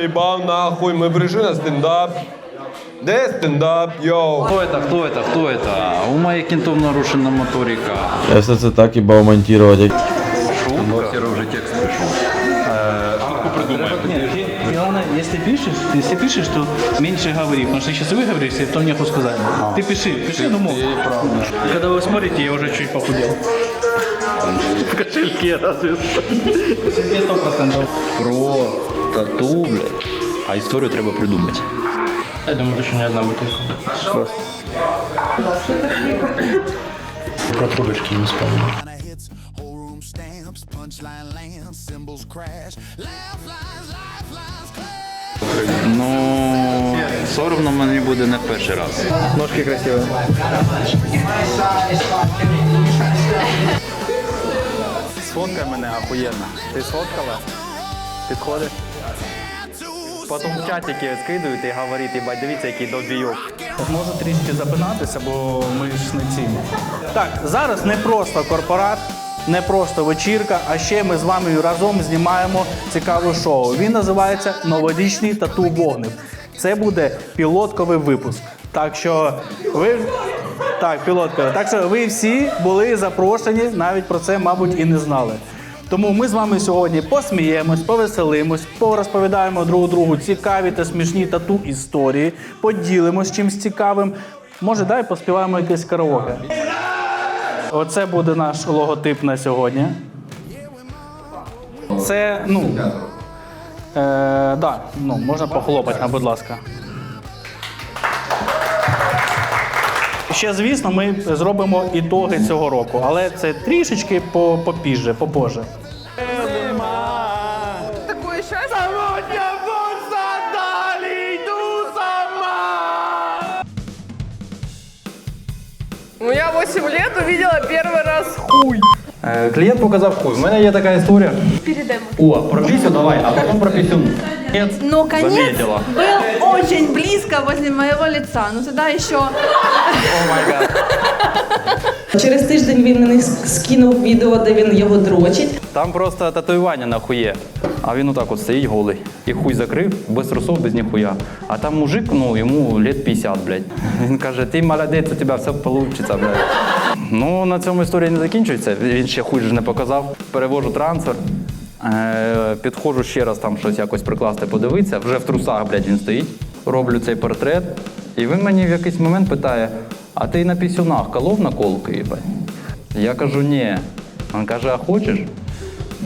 Ебал нахуй, ми прийшли на стендап. Де стендап, йоу? Кто это, кто это, кто это? У моих кентов нарушена моторика. Я все це так їбав монтувати. Шутка. уже текст пришел. Нет, и- главное, если пишешь, ты если пишешь, то меньше говори, потому что сейчас выговоришься, и потом нехуй сказать. Ты пиши, пиши, ну мог. Когда вы смотрите, я уже чуть похудел. В кошельке разве что. В кошельке 100%. Про тату, блядь. А історію треба придумати. Я думаю, еще не одна бутылка. Про трубочки не вспомнил. Ну, соромно мені буде не перший раз. Ножки красивые. Сфоткай мене охуєнно. Ти сфоткала? Підходиш? Потім в чатики скидують і говорять, їбать, дивіться, який добійок. Можу трішки запинатися, бо ми ж не ці. Так, зараз не просто корпорат, не просто вечірка, а ще ми з вами разом знімаємо цікаве шоу. Він називається Новорічний тату вогнив. Це буде пілотковий випуск. Так що ви. Так, пілотковий. Так що ви всі були запрошені, навіть про це, мабуть, і не знали. Тому ми з вами сьогодні посміємось, повеселимось, порозповідаємо друг другу цікаві та смішні тату історії, поділимось чимось цікавим. Може, дай поспіваємо якесь караоке. Оце буде наш логотип на сьогодні. Це, ну. Е, да, ну, можна похлопати, будь ласка. Ще, звісно, ми зробимо ітоги цього року, але це трішечки по- попізже, попозже. ще Самотня Сегодня далі йду сама. Ну, я 8 лет увидела первый раз хуй. Е, Клієнт показав хуй. У мене є така історія. Передаем. О, про пісю давай, а потім про пісюн. Но конец Заметила. был очень близко возле моего лица. Но тогда еще Через тиждень він мені скинув відео, де він його дрочить. Там просто татуювання на хує. А він отак от стоїть голий. І хуй закрив, без трусов, без ніхуя. А там мужик, ну йому лет 50, блядь. Він каже, ти молодець, у тебе все вийде, блядь. Ну, на цьому історія не закінчується. Він ще хуй не показав. Перевожу трансфер. Е, підходжу ще раз там щось якось прикласти, подивитися. Вже в трусах, блядь, він стоїть. Роблю цей портрет. І він мені в якийсь момент питає: а ти на пісюнах колов наколки? їбать?» Я кажу, ні. Він каже, а хочеш?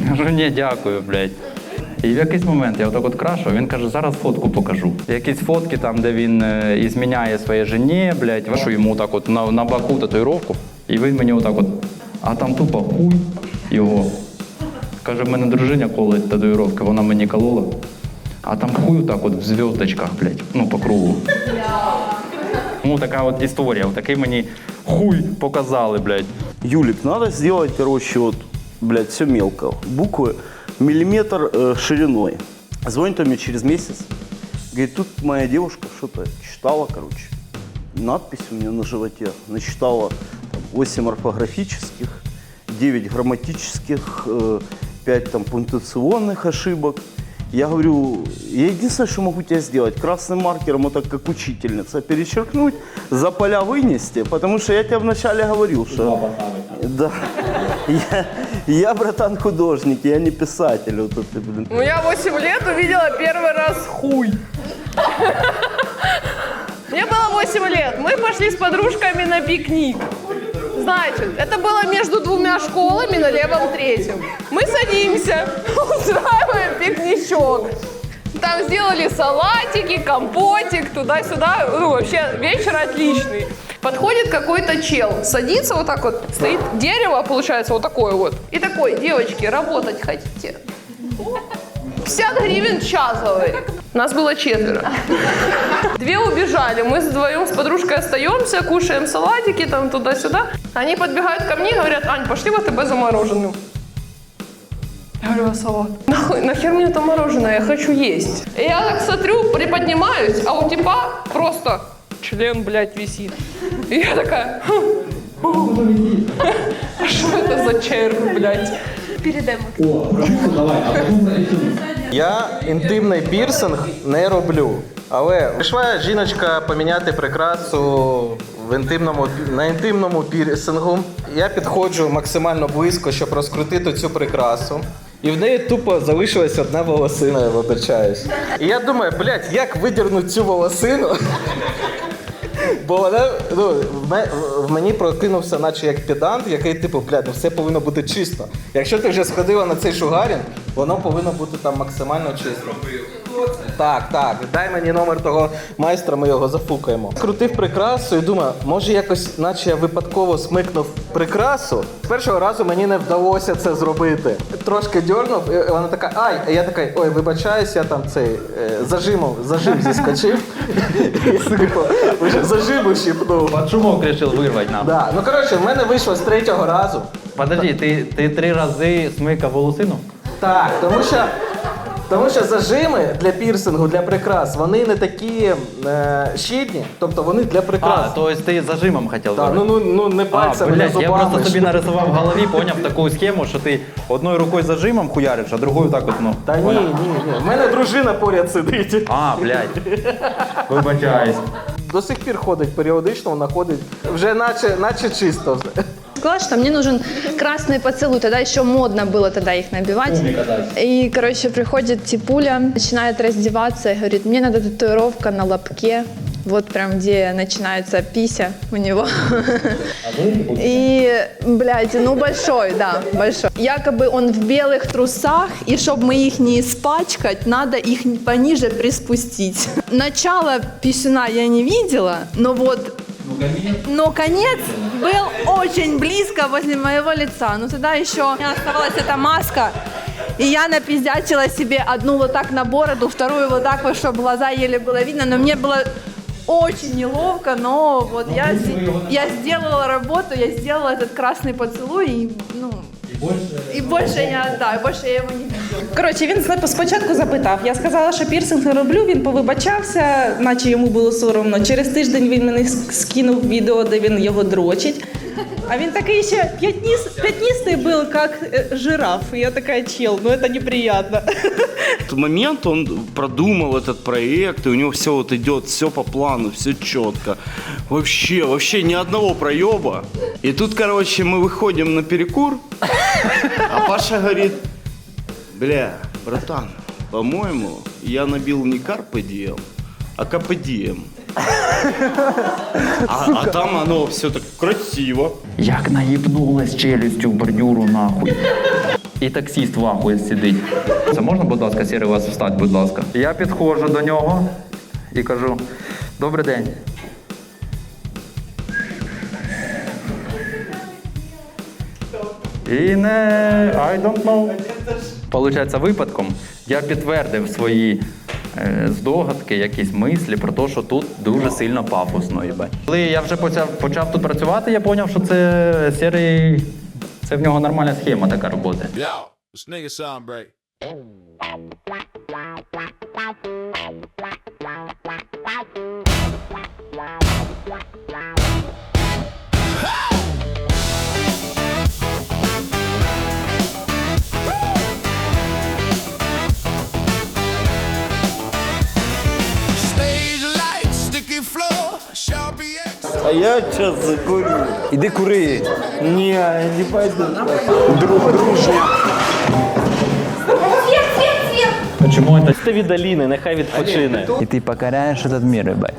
Я Кажу, ні, дякую, блядь. І в якийсь момент я отак от крашу, він каже, зараз фотку покажу. Якісь фотки там, де він е, і зміняє своє жені, блядь, вашу йому так от на, на боку татуїровку. І він мені отак от, а там тупо хуй його. Каже, в мене дружиня колить татуїровки, вона мені колола. А там хуй так от в зв'язочках, блядь, ну по кругу. Ну, така от історія, такий мені хуй показали, блядь. Юлик, надо сделать, короче, вот, блядь, все мелко. Буквы миллиметр э, шириной. Звонит он мне через месяц. Говорит, тут моя девушка что-то читала, короче. Надпись у меня на животе. Насчитала там, 8 орфографических, 9 грамматических, э, 5 там пунктуационных ошибок. Я говорю, я единственное, что могу тебе сделать, красным маркером, вот так как учительница, перечеркнуть, за поля вынести, потому что я тебе вначале говорил, что... Да. Я, я, братан, художник, я не писатель. Вот это, блин. Ну, я 8 лет увидела первый раз хуй. Мне было 8 лет. Мы пошли с подружками на пикник. Значит, это было между двумя школами на левом третьем. Мы садимся, устраиваем пикничок. Там сделали салатики, компотик, туда-сюда. Ну, вообще, вечер отличный. Подходит какой-то чел, садится вот так вот, стоит дерево, получается, вот такое вот. И такой, девочки, работать хотите? 50 гривен час, говорит. Нас было четверо. Две убежали. Мы вдвоем с подружкой остаемся, кушаем салатики там туда-сюда. Они подбегают ко мне и говорят, Ань, пошли в АТБ за мороженым. Я говорю, а салат? Нахуй, нахер мне это мороженое? Я хочу есть. И я так смотрю, приподнимаюсь, а у типа просто член, блядь, висит. И я такая, «Хм, а что это за червь, блядь? передай Я інтимний пірсинг не роблю. Але прийшла жіночка поміняти прикрасу в інтимному, на інтимному пірсингу. Я підходжу максимально близько, щоб розкрутити цю прикрасу. І в неї тупо залишилась одна волосина, я вибачаюсь. І я думаю, блядь, як видірнути цю волосину? Бо вона ну, в, мені прокинувся, наче як педант, який типу, блядь, ну все повинно бути чисто. Якщо ти вже сходила на цей шугарінг, воно повинно бути там максимально чисто. Так, так. Дай мені номер того майстра, ми його зафукаємо. Крутив прикрасу і думаю, може якось, наче я випадково смикнув прикрасу. З першого разу мені не вдалося це зробити. Трошки дьорнув, і вона така, ай, а я така, ой, вибачаюсь, я там цей е, зажимом, зажим зіскочив. Типу, зажиму щіпнув. Шумок решил вырвать нам. Да. Ну коротше, в мене вийшло з третього разу. Подожди, ти, ти три рази смикав волосину? Так, тому що. Тому що зажими для пірсингу, для прикрас, вони не такі е, щільні, тобто вони для прикрас. А, то есть ти зажимом хотів Так, ну, ну, ну не А, пальцем, не блядь, я зубами. просто собі нарисував в голові, поняв таку схему, що ти одною рукою зажимом хуяриш, а другою так от, ну. Та ні, ні, ні. У мене дружина поряд сидить. А, блядь. Вибачаюсь. До сих пір ходить періодично, вона ходить вже наче, наче чисто. Сказала, что мне нужен красный поцелуй. Тогда еще модно было тогда их набивать. И, короче, приходит Типуля, начинает раздеваться и говорит, мне надо татуировка на лобке. Вот прям где начинается пися у него. И, блядь, ну большой, да, большой. Якобы он в белых трусах, и чтобы мы их не испачкать, надо их пониже приспустить. Начало писюна я не видела, но вот но конец был очень близко возле моего лица. Но тогда еще у меня оставалась эта маска. И я напиздячила себе одну вот так на бороду, вторую вот так вот, чтобы глаза еле было видно. Но мне было очень неловко, но вот я, с- я сделала работу, я сделала этот красный поцелуй, и, ну, и больше я, да, и больше я его не видела. Коротше, він зна- спочатку запитав. Я сказала, що пірсинг не роблю. Він повибачався, наче йому було соромно. Через тиждень він мені с- скинув відео, де він його дрочить. А він такий ще п'ятніс, п'ятністий був, як е, жираф. І я така, чел, ну це неприємно. этот момент он продумал этот проект, и у него все вот идет, все по плану, все четко. Вообще, вообще ни одного проеба. И тут, короче, мы выходим на перекур, а Паша говорит, бля, братан, по-моему, я набил не Diem, а Diem. А, а там оно все так красиво. Як наїбнулась челюстю в бордюру нахуй. І таксіст в ахуї сидить. Це можна, будь ласка, сірий вас встать, будь ласка. Я підходжу до нього і кажу: добрий день. І не I don't know. Получається, випадком я підтвердив свої е, здогадки, якісь мислі про те, що тут дуже сильно пафосно. їбать. Коли я вже почав, почав тут працювати, я зрозумів, що це серий. Це в нього нормальна схема така роботи. А я сейчас закурю. Іди кури. Не, не пойду. Чому це? Це від Аліни, нехай відпочине. И ты покоряешь этот мир, ебать.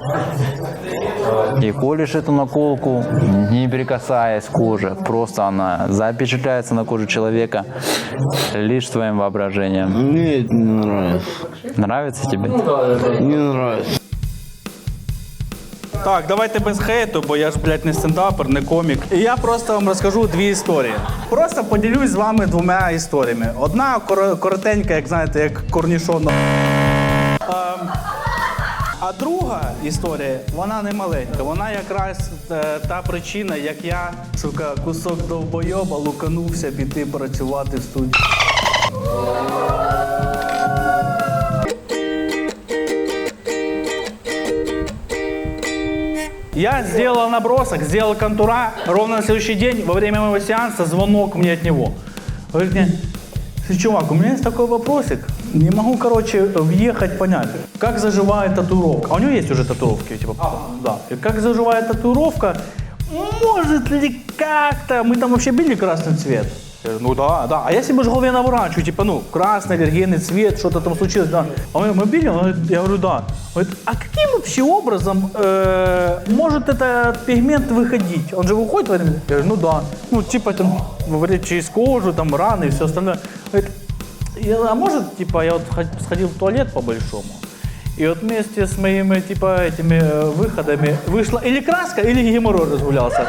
И колешь эту наколку, не прикасаясь к коже. Просто она запечатляется на коже человека лишь твоим воображением. Нет, не нравится. Нравится тебе? Не нравится. Так, давайте без хейту, бо я ж, блядь, не стендапер, не комік. І я просто вам розкажу дві історії. Просто поділюсь з вами двома історіями. Одна кор- коротенька, як знаєте, як корнішон. Ем, А друга історія, вона не маленька. Вона якраз е, та причина, як я, сука, кусок довбойоба, луканувся піти працювати в студію. Я сделал набросок, сделал контура. Ровно на следующий день, во время моего сеанса, звонок мне от него. Говорит мне, Чувак, у меня есть такой вопросик. Не могу, короче, въехать, понять, как заживает татуировка. А у него есть уже татуировки, типа, да. И как заживает татуировка, может ли как-то, мы там вообще били красный цвет? Я говорю, Ну да, да. А я себе же в голове наворачиваю, типа, ну, красный аллергенный цвет, что-то там случилось, да. А он, мы били? Он говорит, я говорю, да. Он говорит, а каким вообще образом э, может этот пигмент выходить? Он же выходит в этом? Я говорю, ну да. Ну, типа, там, говорит, через кожу, там, раны и все остальное. Говорит, я, а может, типа, я вот ход- сходил в туалет по-большому, и вот вместе с моими, типа, этими э, выходами вышла или краска, или геморрой разгулялся.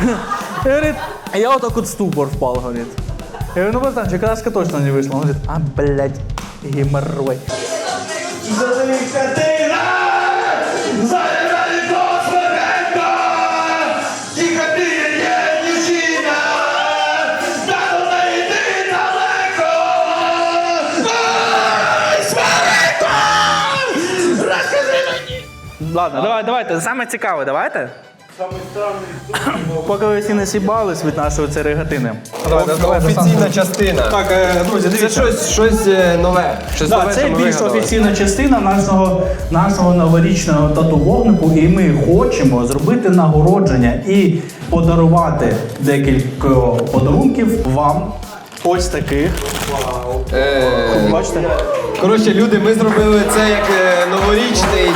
И говорит, а я вот так вот ступор впал, говорит. Я говорю, ну, братанчик, краска точно не вышла. Он говорит, а, блядь, геморрой. Ладно, давай, давайте, саме цікаве, давайте. Поки ви всі не сібались від нашої цієї регатини. Офіційна частина. Так, е, друзі, Це щось, щось е, нове. Щось Да, нове, це більш офіційна частина нашого, нашого новорічного тату-вогнику, і ми хочемо зробити нагородження і подарувати декілька подарунків вам. Ось таких. Е, Бачите? Коротше, люди, ми зробили це як е, новорічний,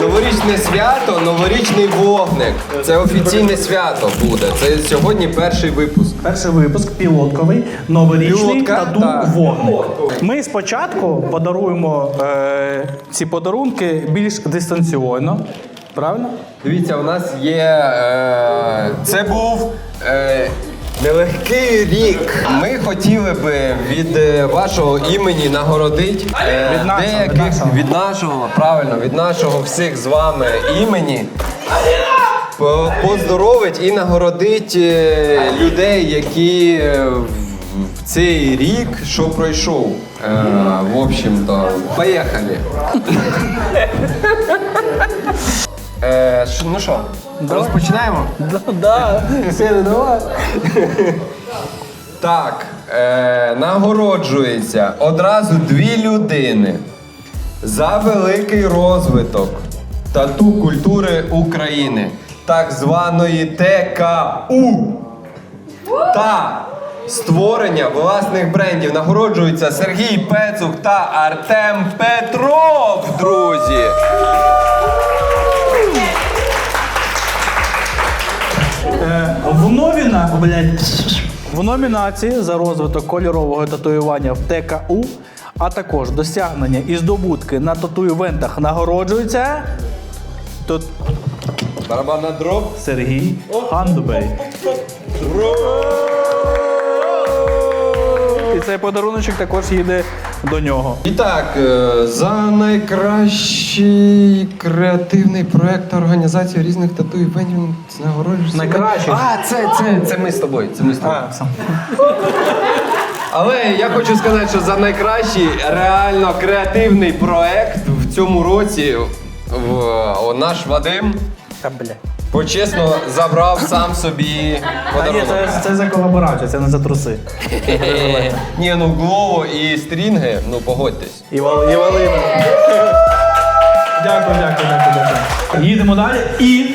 новорічне свято, новорічний вогник. Це офіційне свято буде. Це сьогодні перший випуск. Перший випуск пілотковий, новорічний Пілотка, тату так. вогник. Ми спочатку подаруємо е, ці подарунки більш дистанційно. Правильно? Дивіться, у нас є. Е, це був. Е, Нелегкий рік. Ми хотіли би від е, вашого імені нагородити е, Від нашого, від нашого. від нашого, правильно, від нашого всіх з вами імені. по- Поздоровить і нагородить е, людей, які е, в- в цей рік, що пройшов. Е, в общем-то, поїхали. Е, ш- ну що, розпочинаємо? Да, да. Сіли, давай. Так, е, нагороджується одразу дві людини за великий розвиток тату культури України, так званої ТКУ та створення власних брендів. Нагороджуються Сергій Пецух та Артем Петров, друзі. Блядь, в номінації за розвиток кольорового татуювання в ТКУ, а також досягнення і здобутки на татуювентах нагороджується тут Барабанна дроб. Сергій Хандубей. І цей подаруночок також їде до нього. І так, е, за найкращий креативний проект та організацію різних тату івентів нагороджується. Найкращий? А, це, це, це ми з тобою. Це ми з тобою. Але я хочу сказати, що за найкращий реально креативний проект в цьому році в, о, наш Вадим Та бля. почесно забрав сам собі Та ні, подарунок. це, це за колаборацію, це не за труси. Ні, ну Глово і стрінги, ну погодьтесь. І, Вал, і Валина. Дякую, дякую, дякую, дякую. Їдемо далі. І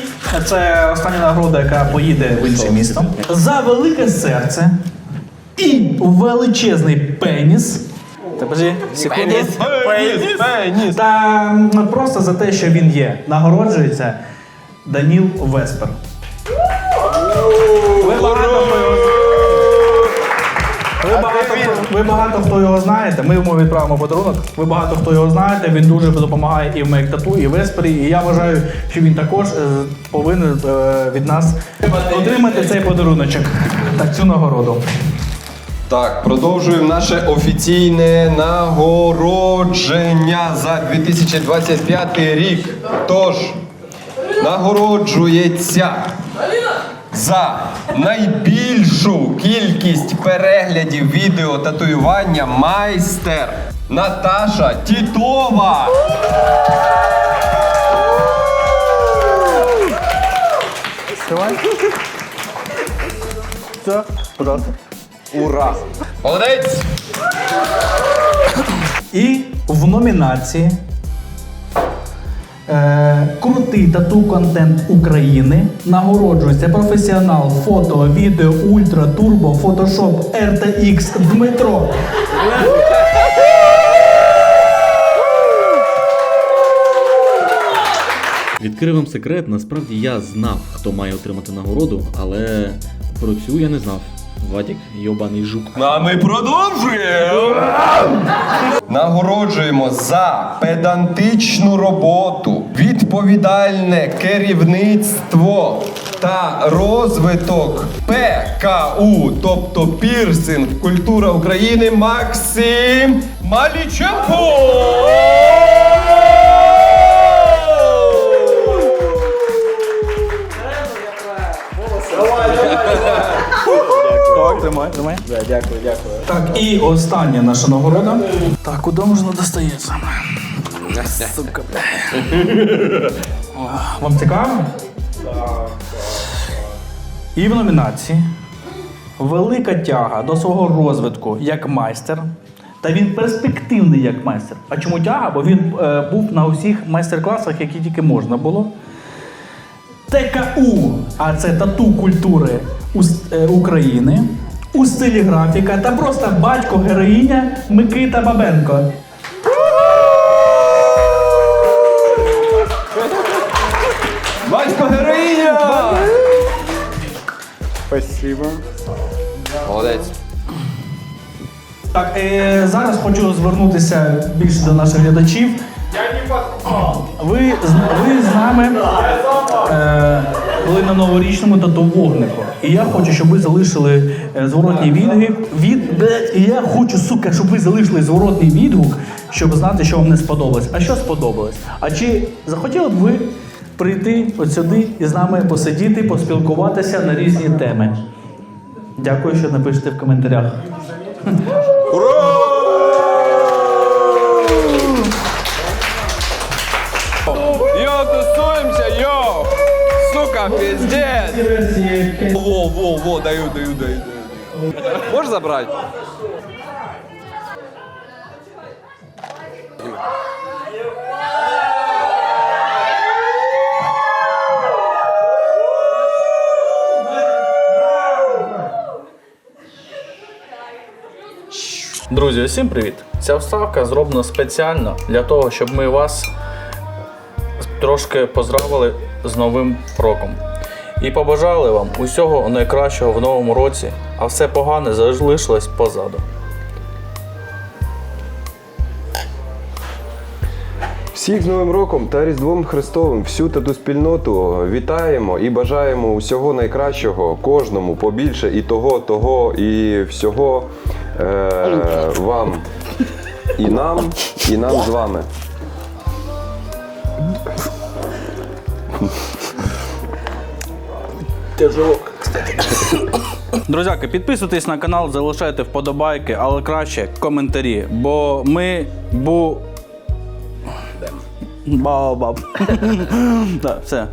це остання нагорода, яка поїде в інше місто. За велике серце і величезний пеніс. Та подожди, секунду. Пеніс, пеніс. Та м, просто за те, що він є. Нагороджується Даніл Веспер. Ви багато хто його ви багато, хто, ви багато хто його знаєте. Ми йому відправимо подарунок. Ви багато хто його знаєте. Він дуже допомагає і в Мейктату, і в Еспері. І я вважаю, що він також е, повинен е, від нас отримати цей подаруночок. Так, цю нагороду. Так, продовжуємо наше офіційне нагородження за 2025 рік. Тож, нагороджується за найбільшу кількість переглядів відео татуювання майстер Наташа Тітова. Все. Ура! Молодець! І в номінації Крутий тату контент України нагороджується професіонал фото, відео, ультра, турбо, фотошоп, RTX Дмитро. Відкрив вам секрет, насправді я знав, хто має отримати нагороду, але про цю я не знав. Вадік, йобаний жук. А ми продовжуємо! Нагороджуємо за педантичну роботу, відповідальне керівництво та розвиток ПКУ, тобто пірсинг культура України Максим Маліченко! Так, і остання наша нагорода. Так, куди можна достається? Сука, бля. Вам цікаво? Так. І в номінації Велика тяга до свого розвитку як майстер. Та він перспективний як майстер. А чому тяга? Бо він е, був на усіх майстер-класах, які тільки можна було. ТКУ, а це тату культури е, України у стилі графіка та просто батько героїня Микита Бабенко. Батько героїня! Молодець. Так, е, зараз хочу звернутися більше до наших глядачів. Ви, з- ви з нами е, були на новорічному тату вогнику. І я хочу, щоб ви залишили е, зворотній відгук. Від, блядь, і я хочу, сука, щоб ви залишили зворотній відгук, щоб знати, що вам не сподобалось. А що сподобалось? А чи захотіли б ви прийти от сюди і з нами посидіти, поспілкуватися на різні теми? Дякую, що напишете в коментарях. Сука, пиздец! Во, во, во, даю, даю, даю, даю. Можешь забрать? Друзі, усім привіт! Ця вставка зроблена спеціально для того, щоб ми вас трошки поздравили з Новим роком. І побажали вам усього найкращого в новому році, а все погане залишилось позаду. Всіх з Новим роком та Різдвом Христовим, всю тату спільноту вітаємо і бажаємо усього найкращого кожному побільше і того, того, і всього е, вам, і нам, і нам з вами. Друзяки, підписуйтесь на канал, залишайте вподобайки, але краще коментарі, бо ми бу. Баобаб. Все.